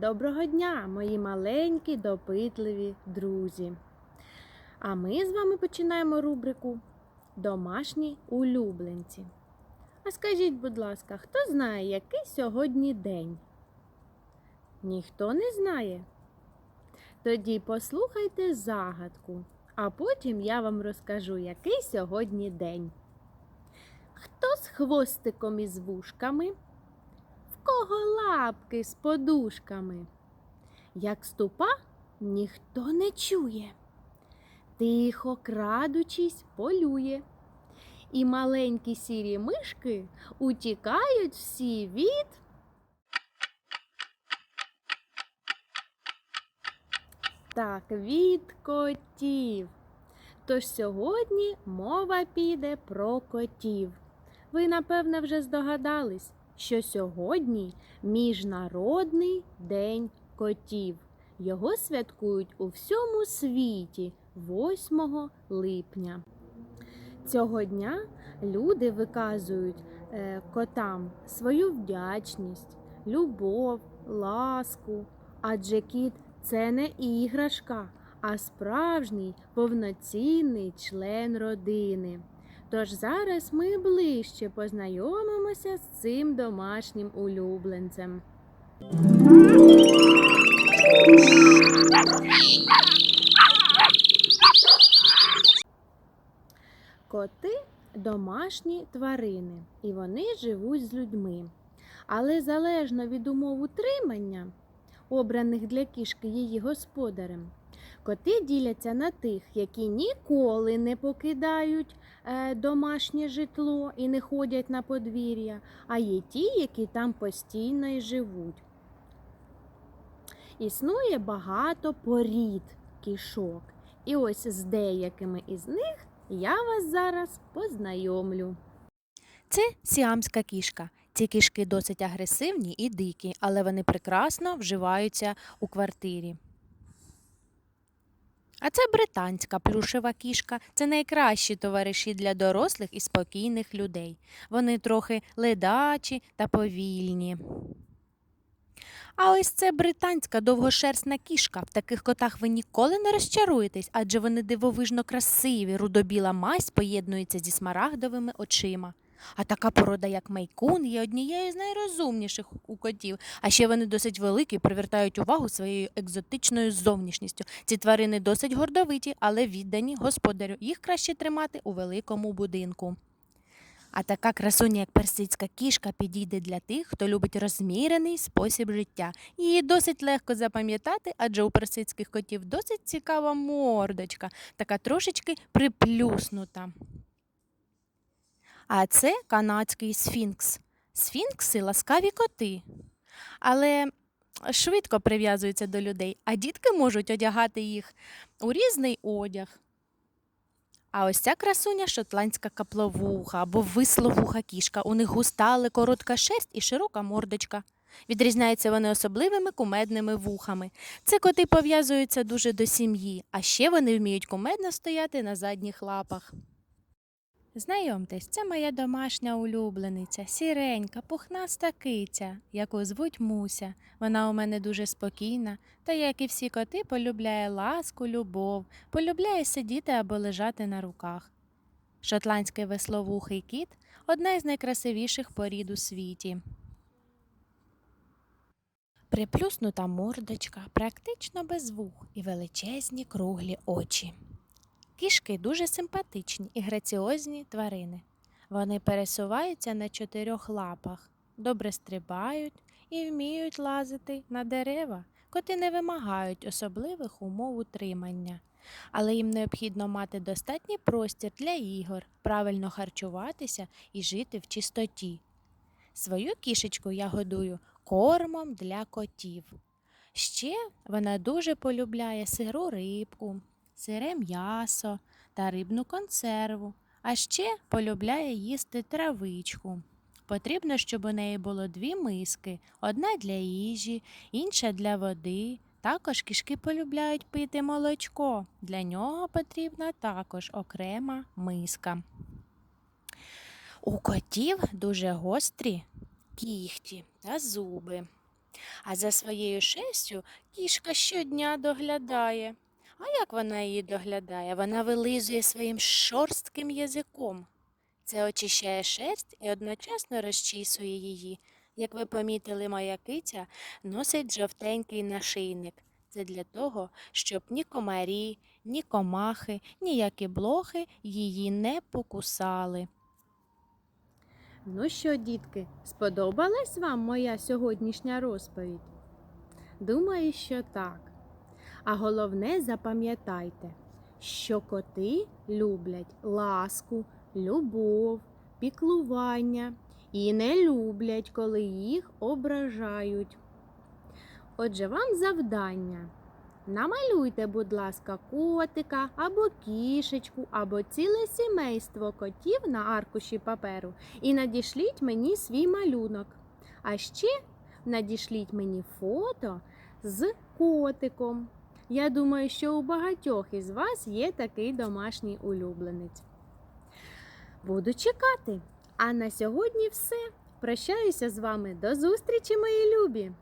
Доброго дня, мої маленькі, допитливі друзі. А ми з вами починаємо рубрику Домашні улюбленці. А скажіть, будь ласка, хто знає, який сьогодні день? Ніхто не знає? Тоді послухайте загадку, а потім я вам розкажу, який сьогодні день. Хто з хвостиком і з вушками? Лапки з подушками? Як ступа, ніхто не чує. Тихо, крадучись, полює. І маленькі сірі мишки утікають всі від. Так, від котів. Тож сьогодні мова піде про котів. Ви, напевне, вже здогадались, що сьогодні Міжнародний день котів. Його святкують у всьому світі 8 липня. Цього дня люди виказують е, котам свою вдячність, любов, ласку, адже кіт це не іграшка, а справжній повноцінний член родини. Тож зараз ми ближче познайомимося з цим домашнім улюбленцем. Коти домашні тварини, і вони живуть з людьми. Але залежно від умов утримання, обраних для кішки її господарем, коти діляться на тих, які ніколи не покидають е, домашнє житло і не ходять на подвір'я, а є ті, які там постійно і живуть. Існує багато порід кішок. І ось з деякими із них я вас зараз познайомлю. Це сіамська кішка. Ці кішки досить агресивні і дикі, але вони прекрасно вживаються у квартирі. А це британська плюшева кішка. Це найкращі товариші для дорослих і спокійних людей. Вони трохи ледачі та повільні. А ось це британська довгошерстна кішка. В таких котах ви ніколи не розчаруєтесь, адже вони дивовижно красиві. Рудобіла масть поєднується зі смарагдовими очима. А така порода, як майкун, є однією з найрозумніших у котів. А ще вони досить великі привертають увагу своєю екзотичною зовнішністю. Ці тварини досить гордовиті, але віддані господарю. Їх краще тримати у великому будинку. А така красуня, як персидська кішка, підійде для тих, хто любить розмірений спосіб життя. Її досить легко запам'ятати, адже у персидських котів досить цікава мордочка, така трошечки приплюснута. А це канадський сфінкс. Сфінкси ласкаві коти. Але швидко прив'язуються до людей, а дітки можуть одягати їх у різний одяг. А ось ця красуня шотландська капловуха або висловуха кішка. У них густа, але коротка шерсть і широка мордочка. Відрізняються вони особливими кумедними вухами. Це коти пов'язуються дуже до сім'ї, а ще вони вміють кумедно стояти на задніх лапах. Знайомтесь, це моя домашня улюблениця, сіренька, пухнаста киця, яку звуть Муся. Вона у мене дуже спокійна, та, як і всі коти, полюбляє ласку, любов, полюбляє сидіти або лежати на руках. Шотландський весловухий кіт одна із найкрасивіших порід у світі. Приплюснута мордочка, практично без вух і величезні круглі очі. Кішки дуже симпатичні і граціозні тварини. Вони пересуваються на чотирьох лапах, добре стрибають і вміють лазити на дерева. Коти не вимагають особливих умов утримання, але їм необхідно мати достатній простір для ігор, правильно харчуватися і жити в чистоті. Свою кішечку я годую кормом для котів. Ще вона дуже полюбляє сиру рибку, сире м'ясо та рибну консерву, а ще полюбляє їсти травичку. Потрібно, щоб у неї було дві миски: одна для їжі, інша для води. Також кішки полюбляють пити молочко. Для нього потрібна також окрема миска. У котів дуже гострі кігті та зуби. А за своєю шерстю кішка щодня доглядає. А як вона її доглядає? Вона вилизує своїм шорстким язиком. Це очищає шерсть і одночасно розчісує її. Як ви помітили, моя киця носить жовтенький нашийник. Це для того, щоб ні комарі, ні комахи, ніякі блохи її не покусали. Ну що, дітки, сподобалась вам моя сьогоднішня розповідь? Думаю, що так. А головне запам'ятайте, що коти люблять ласку, любов, піклування і не люблять, коли їх ображають. Отже, вам завдання. Намалюйте, будь ласка, котика або кішечку, або ціле сімейство котів на аркуші паперу і надішліть мені свій малюнок. А ще надішліть мені фото з котиком. Я думаю, що у багатьох із вас є такий домашній улюбленець. Буду чекати. А на сьогодні все. Прощаюся з вами. До зустрічі, мої любі!